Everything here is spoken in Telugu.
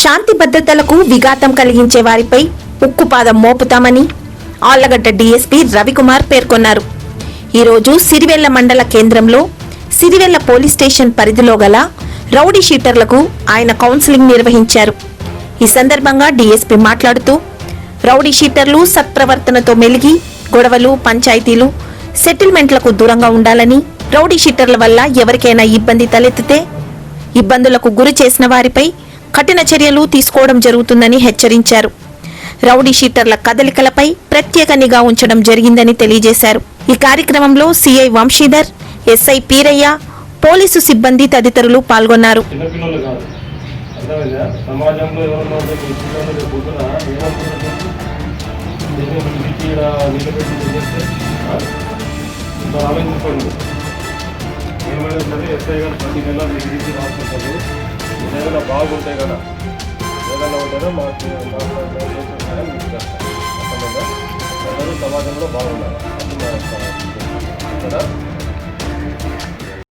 శాంతి భద్రతలకు విఘాతం కలిగించే వారిపై ఉక్కుపాదం మోపుతామని ఆళ్ళగడ్డ డీఎస్పీ రవికుమార్ పేర్కొన్నారు. ఈరోజు సిరివెల్ల మండల కేంద్రంలో సిరివెల్ల పోలీస్ స్టేషన్ పరిధిలో గల రౌడీ షీటర్లకు ఆయన కౌన్సిలింగ్ నిర్వహించారు. ఈ సందర్భంగా డీఎస్పీ మాట్లాడుతూ రౌడీ షీటర్లు సత్ప్రవర్తనతో మెలిగి గొడవలు పంచాయతీలు సెటిల్మెంట్లకు దూరంగా ఉండాలని రౌడీ షీటర్ల వల్ల ఎవరికైనా ఇబ్బంది తలెత్తితే ఇబ్బందులకు గురి చేసిన వారిపై కఠిన చర్యలు తీసుకోవడం జరుగుతుందని హెచ్చరించారు. రౌడీ షీటర్ల కదలికలపై ప్రత్యేక నిఘా ఉంచడం జరిగిందని తెలియజేశారు. ఈ కార్యక్రమంలో CI Vamshidhar SI Peeraiah police సిబ్బంది తదితరులు పాల్గొన్నారు. ఆలోచించుకోండి. ఏమైనా సరే ఎస్ఐ గారు ప్రతి నెల మీ రాసుకుంటారు. ఏదైనా బాగుంటాయి కదా ఏదైనా ఉంటేనే మాకు మాకు మీకు చేస్తాం అర్థమైందా? అందరూ సమాజంలో బాగుండాలి అది మా